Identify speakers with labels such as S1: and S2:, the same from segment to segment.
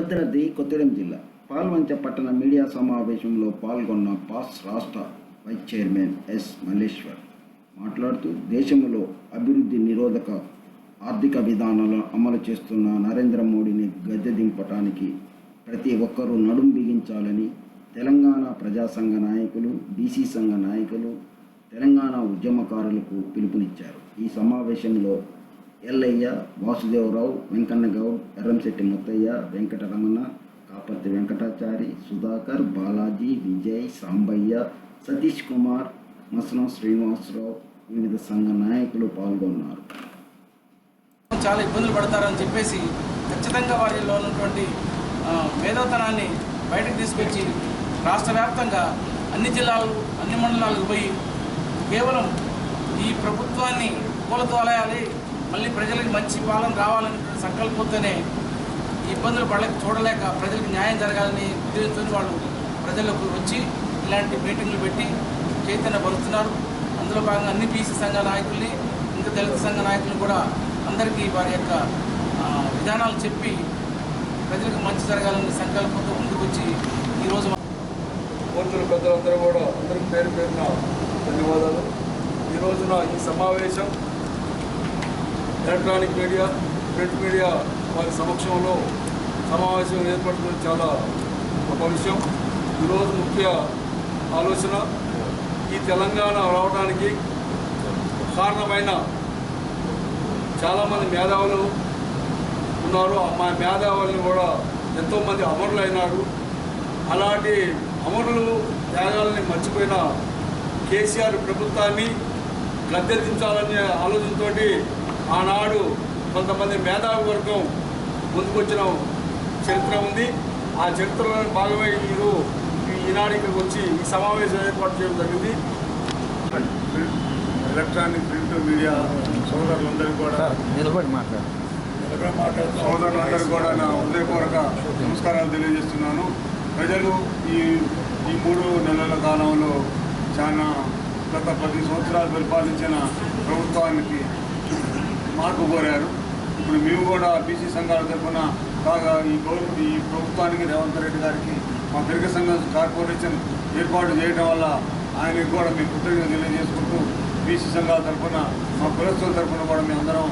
S1: భద్రాద్రి కొత్తగూడెం జిల్లా. పాల్వంచ పట్టణ మీడియా సమావేశంలో పాల్గొన్న పాస్ రాష్ట్ర వైస్ చైర్మన్ ఎస్ మల్లేశ్వర్ మాట్లాడుతూ దేశంలో అభివృద్ధి నిరోధక ఆర్థిక విధానాలను అమలు చేస్తున్న నరేంద్ర మోడీని గద్దె దింపటానికి ప్రతి ఒక్కరూ నడుం బిగించాలని తెలంగాణ ప్రజా సంఘ నాయకులు బీసీ సంఘ నాయకులు తెలంగాణ ఉద్యమకారులకు పిలుపునిచ్చారు. ఈ సమావేశంలో ఎల్లయ్య వాసుదేవరావు వెంకన్న గౌడ్ ఎర్రంశెట్టి ముత్తయ్య వెంకటరమణ కాపర్తి వెంకటాచారి సుధాకర్ బాలాజీ విజయ్ సాంబయ్య సతీష్ కుమార్ మసనం శ్రీనివాసరావు వివిధ సంఘ నాయకులు పాల్గొన్నారు.
S2: చాలా ఇబ్బందులు పడతారని చెప్పేసి ఖచ్చితంగా వారిలో ఉన్నటువంటి మేధోతనాన్ని బయటకు తీసుకొచ్చి రాష్ట్ర వ్యాప్తంగా అన్ని జిల్లాలు అన్ని మండలాలకు పోయి కేవలం ఈ ప్రభుత్వాన్ని కూలతోలేయాలి మళ్ళీ ప్రజలకు మంచి పాలన రావాలనే సంకల్పంతోనే ఇబ్బందులు పడలేక చూడలేక ప్రజలకు న్యాయం జరగాలని ఉద్దేశంతో వాళ్ళు ప్రజలకు వచ్చి ఇలాంటి మీటింగ్లు పెట్టి చైతన్య పరుస్తున్నారు. అందులో భాగంగా అన్ని బీసీ సంఘ నాయకుల్ని ఇంకా దళిత సంఘ నాయకులు కూడా అందరికీ వారి యొక్క విధానాలు చెప్పి ప్రజలకు మంచి జరగాలనే సంకల్పంతో ముందుకు వచ్చి ఈరోజు
S3: పూర్తులు పెద్దలందరూ కూడా అందరికీ పేరు పేరున ధన్యవాదాలు. ఈ రోజున ఈ సమావేశం ఎలక్ట్రానిక్ మీడియా ప్రింట్ మీడియా వారి సమక్షంలో సమావేశం ఏర్పడడం చాలా గొప్ప విషయం. ఈరోజు ముఖ్య ఆలోచన ఈ తెలంగాణ రావడానికి కారణమైన చాలామంది మేధావులు ఉన్నారు. మా మేధావులను కూడా ఎంతోమంది అమరులు అయినారు అలాంటి అమరులు త్యాగాలని మర్చిపోయిన కేసీఆర్ ప్రభుత్వాన్ని గద్దెదించాలనే ఆలోచనతోటి ఆనాడు కొంతమంది మేధావి వర్గం ముందుకొచ్చిన చరిత్ర ఉంది. ఆ చరిత్రలో భాగమే ఈరు ఈనాడు ఇక్కడికి వచ్చి ఈ సమావేశం ఏర్పాటు చేయడం జరిగింది.
S4: ఎలక్ట్రానిక్ ప్రింట్ మీడియా సోదరులందరికీ కూడా
S5: నిలబడి మాట్లాడు
S4: సోదరులందరికీ కూడా నా హృదయపూర్వక నమస్కారాలు తెలియజేస్తున్నాను. ప్రజలు ఈ ఈ మూడు నెలల కాలంలో చాలా గత పది సంవత్సరాలు పరిపాలించిన ప్రభుత్వానికి మార్పు కోరారు. ఇప్పుడు మేము కూడా బీసీ సంఘాల తరఫున బాగా ఈ గౌరవ ఈ ప్రభుత్వానికి రేవంత్ రెడ్డి గారికి మా పెరుగ సంఘం కార్పొరేషన్ ఏర్పాటు చేయడం వల్ల ఆయనకు కూడా మేము కృతజ్ఞత తెలియజేసుకుంటూ బీసీ సంఘాల తరఫున మా కులస్తుల తరఫున కూడా మేము అందరం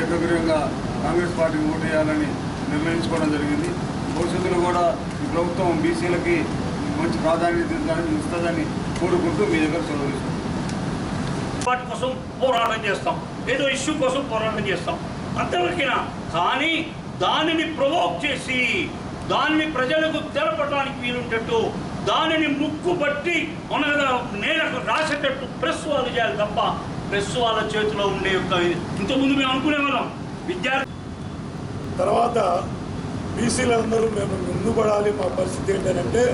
S4: ఏకగ్రీవంగా కాంగ్రెస్ పార్టీకి ఓటు వేయాలని నిర్ణయించుకోవడం జరిగింది. భవిష్యత్తులో కూడా ఈ ప్రభుత్వం బీసీలకి మంచి ప్రాధాన్యత ఇస్తుందని- ఇస్తుందని కోరుకుంటూ మీ దగ్గర సెలవు
S6: వెసులుబాటు కోసం పోరాటం చేస్తాం. ఏదో ఇష్యూ కోసం పోరాటం చేస్తాం. అంతవరకేనా? కానీ దానిని ప్రొవోక్ చేసి దానిని ప్రజలకు తెలపడానికి వీలుంటట్టు దానిని ముక్కు బట్టి మన నేలకు రాసేటట్టు ప్రెస్ వాళ్ళు చేయాలి తప్ప ప్రెస్ వాళ్ళ చేతిలో ఉండే యొక్క ఇంతకుముందు మేము అనుకునే వాళ్ళం విద్యార్థి
S7: తర్వాత బీసీలందరూ మేము ముందు పడాలి మా పరిస్థితి ఏంటంటే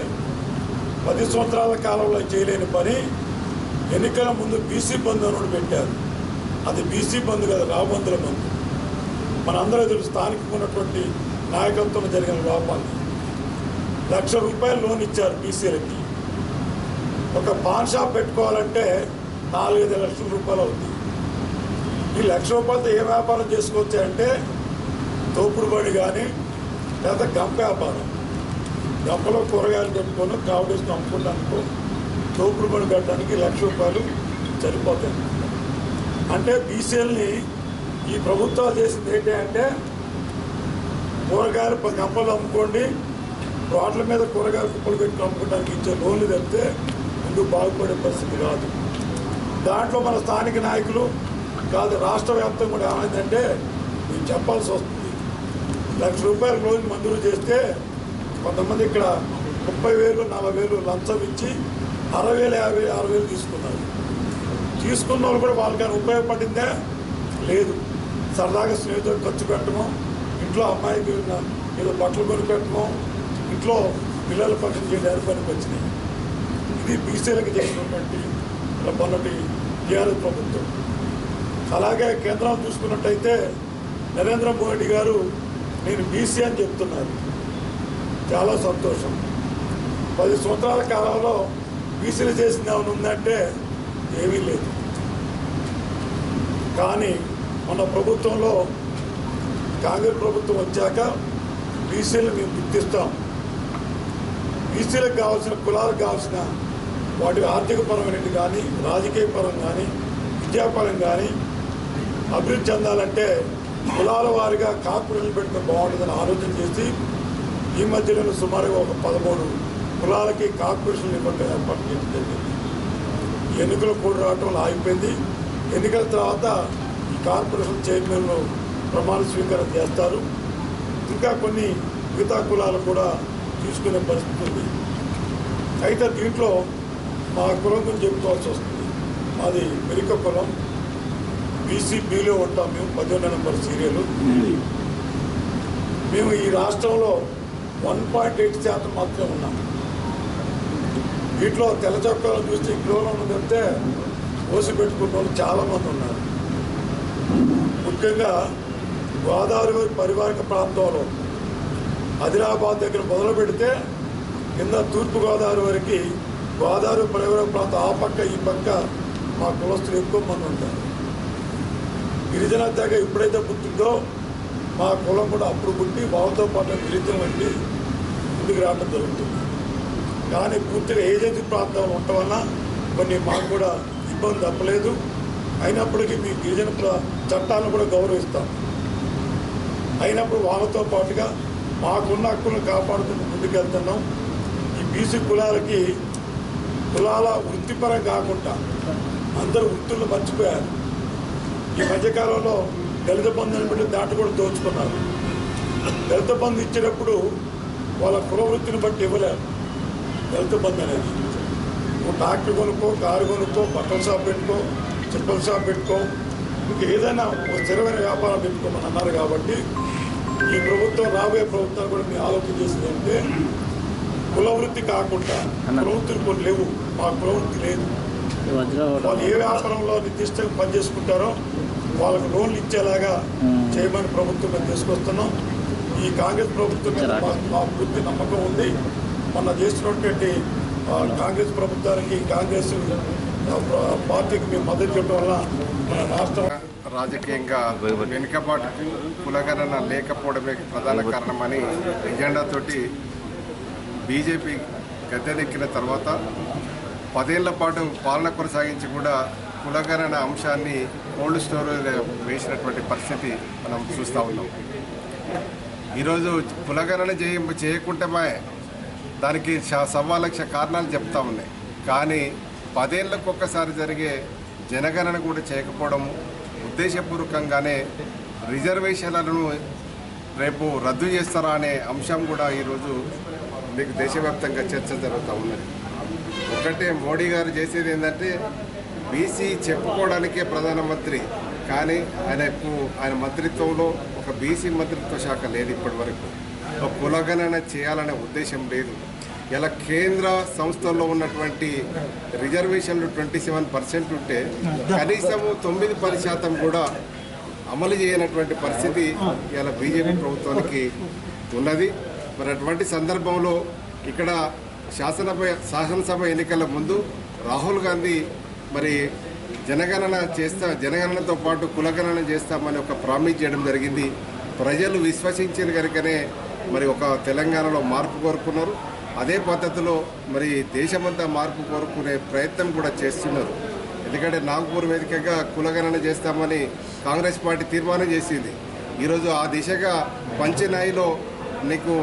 S7: పది సంవత్సరాల కాలంలో చేయలేని పని ఎన్నికల ముందు బీసీ బంధు అని పెట్టారు. అది బీసీ బంధు కదా రాబందుల బంధు. మనందరూ తెలుసు స్థానికంగా ఉన్నటువంటి నాయకత్వం జరిగిన లోపాలు. లక్ష రూపాయలు లోన్ ఇచ్చారు బీసీలకి. ఒక పాన్ షాప్ పెట్టుకోవాలంటే నాలుగైదు లక్షల రూపాయలు అవుతుంది ఈ లక్ష రూపాయలతో ఏ వ్యాపారం చేసుకోవచ్చు అంటే కానీ లేదా గంప వ్యాపారం. గంపలో కూరగాయలు పెట్టుకొని కావడేసి అమ్ముకుంటాను అనుకో బడి పెట్టడానికి లక్ష రూపాయలు సరిపోతాయి. అంటే బీసీఎల్ని ఈ ప్రభుత్వాలు చేసింది ఏంటి అంటే కూరగాయలు ప- గంపలు అమ్ముకోండి రోడ్ల మీద కూరగాయలు కుప్పలు పెట్టి అమ్ముకోవడానికి ఇచ్చే లోన్లు తెస్తే ముందు బాగుపడే పరిస్థితి కాదు దాంట్లో మన స్థానిక నాయకులు కాదు రాష్ట్ర వ్యాప్తం కూడా ఏమైందంటే మేము చెప్పాల్సి వస్తుంది. లక్ష రూపాయలు రోజు మంజూరు చేస్తే కొంతమంది ఇక్కడ ముప్పై వేలు నలభై వేలు లంచం ఇచ్చి అరవై వేలు యాభై వేలు అరవై వేలు తీసుకున్నారు. తీసుకున్న వాళ్ళు కూడా వాళ్ళకి ఉపయోగపడిందే? లేదు. సరదాగా స్నేహితులు ఖర్చు పెట్టడం ఇంట్లో అమ్మాయికి ఏదో బట్టలు కొని పెట్టడం ఇంట్లో పిల్లల పక్కన చేయడానికి పనికి వచ్చినాయి. ఇది బీసీలకు చేసినటువంటి మొన్నటి టీఆర్ఎస్ ప్రభుత్వం. అలాగే కేంద్రం చూసుకున్నట్టయితే నరేంద్ర మోడీ గారు నేను బీసీ అని చెప్తున్నారు. చాలా సంతోషం. పది సంవత్సరాల కాలంలో బీసీలు చేసింది ఏమైనా ఉందంటే ఏమీ లేదు. కానీ మన ప్రభుత్వంలో కాంగ్రెస్ ప్రభుత్వం వచ్చాక బీసీలు మేము గుర్తిస్తాం. బీసీలకు కావాల్సిన కులాలకు కావాల్సిన వాటి ఆర్థిక పరమైనది కానీ రాజకీయ పరం కానీ విద్యాపరం కానీ అభివృద్ధి చెందాలంటే కులాల వారిగా కార్పొరేషన్ పెడితే బాగుంటుందని ఆలోచన చేసి ఈ మధ్యలో సుమారుగా ఒక పదమూడు కులాలకి కార్పొరేషన్ లేకుండా ఏర్పాటు చేయడం జరిగింది. ఎన్నికలు కూడా రావటం ఆగిపోయింది. ఎన్నికల తర్వాత ఈ కార్పొరేషన్ చైర్మన్లు ప్రమాణ స్వీకారం చేస్తారు. ఇంకా కొన్ని మిగతా కులాలు కూడా తీసుకునే పరిస్థితి ఉంది. అయితే దీంట్లో మా కులం గురించి చెప్పుకోవాల్సి వస్తుంది. మాది మెరిక కులం. బీసీబీలో ఉంటాం మేము పదిహేను నెంబర్ సీరియల్. మేము ఈ రాష్ట్రంలో వన్ పాయింట్ ఎయిట్ శాతం మాత్రమే ఉన్నాము వీటిలో తెల్ల చొక్కాలను చూస్తే ఇంట్లో ఉన్నదంటే పోసి పెట్టుకున్న వాళ్ళు చాలామంది ఉన్నారు. ముఖ్యంగా గోదావరి పరివారిక ప్రాంతంలో ఆదిలాబాద్ దగ్గర మొదలు పెడితే కింద తూర్పు గోదావరి వరకు గోదావరి పరివారిక ప్రాంతం ఆ పక్క ఈ పక్క మా కులస్తులు ఎక్కువ మంది ఉంటారు. గిరిజన తెగ ఎప్పుడైతే పుట్టిందో మా కులం కూడా అప్పుడు పుట్టి వాళ్ళతో పాటు గిరిజన వంటి ముందుకు రావడం జరుగుతుంది. కానీ పూర్తిగా ఏజెన్సీ ప్రాంతంలో ఉండటం వల్ల కొన్ని మాకు కూడా ఇబ్బంది తప్పలేదు అయినప్పటికీ మీ గిరిజన చట్టాలను కూడా గౌరవిస్తాం. అయినప్పుడు వాళ్ళతో పాటుగా మాకున్న హక్కులను కాపాడుతూ ముందుకెళ్తున్నాం. ఈ బీసీ కులాలకి కులాల వృత్తిపరం కాకుండా అందరూ వృత్తులను మర్చిపోయారు. ఈ మధ్యకాలంలో దళిత బంధుని బట్టి దాటి కూడా దోచుకున్నారు. దళిత బంధు ఇచ్చేటప్పుడు వాళ్ళ కుల వృత్తిని బట్టి ఇవ్వలేరు. దళిత బంధు అనేది. నువ్వు ట్రాక్టర్ కొనుక్కో కారు కొనుక్కో బట్టల షాప్ పెట్టుకో చెప్పుల షాప్ పెట్టుకో ఇంకా ఏదైనా ఒక స్థిరమైన వ్యాపారం పెట్టుకోమని అన్నారు కాబట్టి ఈ ప్రభుత్వం రాబోయే ప్రభుత్వం కూడా మీ ఆలోచన చేసింది అంటే కుల వృత్తి కాకుండా కుల వృత్తులు కొన్ని లేవు. మా కుల వృత్తి లేదు వాళ్ళు ఏ వ్యాపారంలో నిర్దిష్టంగా పనిచేసుకుంటారో వాళ్ళకి లోన్లు ఇచ్చేలాగా చేయమని ప్రభుత్వం మేము తీసుకొస్తున్నాం. ఈ కాంగ్రెస్ ప్రభుత్వం మా- మా పూర్తి నమ్మకం ఉంది. మొన్న చేసినటువంటి కాంగ్రెస్ ప్రభుత్వానికి కాంగ్రెస్ పార్టీకి మేము మద్దతు చెప్పడం వల్ల మన రాష్ట్రం
S5: రాజకీయంగా వెనుకబాటు కులగణన లేకపోవడమే ప్రధాన కారణమని ఎజెండాతోటి బీజేపీ గద్దెనెక్కిన తర్వాత పదేళ్ళ పాటు పాలన కొనసాగించి కూడా కులగణన అంశాన్ని కోల్డ్ స్టోరేజ్ వేసినటువంటి పరిస్థితి మనం చూస్తూ ఉన్నాం. ఈరోజు కులగణన చేయ చేయకుంటమే దానికి శ- సవ్వా లక్ష కారణాలు చెప్తా ఉన్నాయి. కానీ పదేళ్ళకు ఒక్కసారి జరిగే జనగణన కూడా చేయకపోవడము ఉద్దేశపూర్వకంగానే రిజర్వేషన్లను రేపు రద్దు చేస్తారా అనే అంశం కూడా ఈరోజు మీకు దేశవ్యాప్తంగా చర్చ జరుగుతూ ఉన్నది. ఒకటే మోడీ గారు చేసేది ఏంటంటే బీసీ చెప్పుకోవడానికే ప్రధానమంత్రి కానీ ఆయనకు ఆయన మంత్రిత్వంలో ఒక బీసీ మంత్రిత్వ శాఖ లేదు ఇప్పటి వరకు ఒక కులగణన చేయాలనే ఉద్దేశం లేదు. ఇలా కేంద్ర సంస్థల్లో ఉన్నటువంటి రిజర్వేషన్లు ట్వంటీ సెవెన్ పర్సెంట్ ఉంటే కనీసము తొమ్మిది పది శాతం కూడా అమలు చేయనటువంటి పరిస్థితి ఇలా బీజేపీ ప్రభుత్వానికి ఉన్నది. మరి అటువంటి సందర్భంలో ఇక్కడ శాసనసభ శాసనసభ ఎన్నికల ముందు రాహుల్ గాంధీ మరి జనగణన చేస్తా జనగణనతో పాటు కులగణన చేస్తామని ఒక ప్రామిస్ చేయడం జరిగింది. ప్రజలు విశ్వసించిన కనుకనే మరి ఒక తెలంగాణలో మార్పు కోరుకున్నారు. అదే పద్ధతిలో మరి దేశమంతా మార్పు కోరుకునే ప్రయత్నం కూడా చేస్తున్నారు. ఎందుకంటే నాగపూర్ వేదికగా కులగణన చేస్తామని కాంగ్రెస్ పార్టీ తీర్మానం చేసింది. ఈరోజు ఆ దిశగా పంచనాయిలో నీకు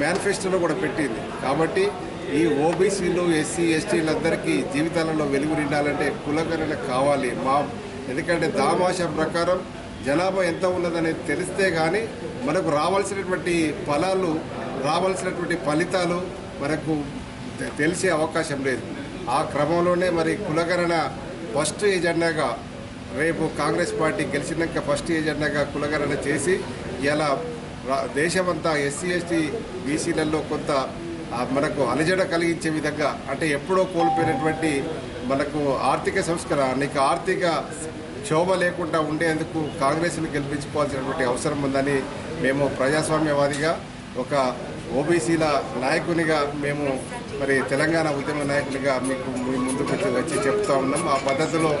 S5: మేనిఫెస్టోలో కూడా పెట్టింది. కాబట్టి ఈ ఓబీసీలు ఎస్సీ ఎస్టీలందరికీ జీవితాలలో వెలుగు నిండాలంటే కులగణన కావాలి. మా ఎందుకంటే దామాష ప్రకారం జనాభా ఎంత ఉన్నదనేది తెలిస్తే కానీ మనకు రావాల్సినటువంటి ఫలాలు రావాల్సినటువంటి ఫలితాలు మనకు తెలిసే అవకాశం లేదు. ఆ క్రమంలోనే మరి కులగణన ఫస్ట్ ఎజెండాగా రేపు కాంగ్రెస్ పార్టీ గెలిచినాక ఫస్ట్ ఎజెండాగా కులగణన చేసి ఇలా దేశమంతా ఎస్సీ ఎస్టీ బీసీలలో కొంత మనకు అలజడ కలిగించే విధంగా అంటే ఎప్పుడో కోల్పోయినటువంటి మనకు ఆర్థిక సంస్కరణ నీకు ఆర్థిక క్షోభ లేకుండా ఉండేందుకు కాంగ్రెస్ని గెలిపించుకోవాల్సినటువంటి అవసరం ఉందని మేము ప్రజాస్వామ్యవాదిగా ఒక ఓబీసీల నాయకునిగా మేము మరి తెలంగాణ ఉద్యమ నాయకునిగా మీకు మీ ముందుకు వచ్చి వచ్చి చెప్తా ఉన్నాం. ఆ పద్ధతిలో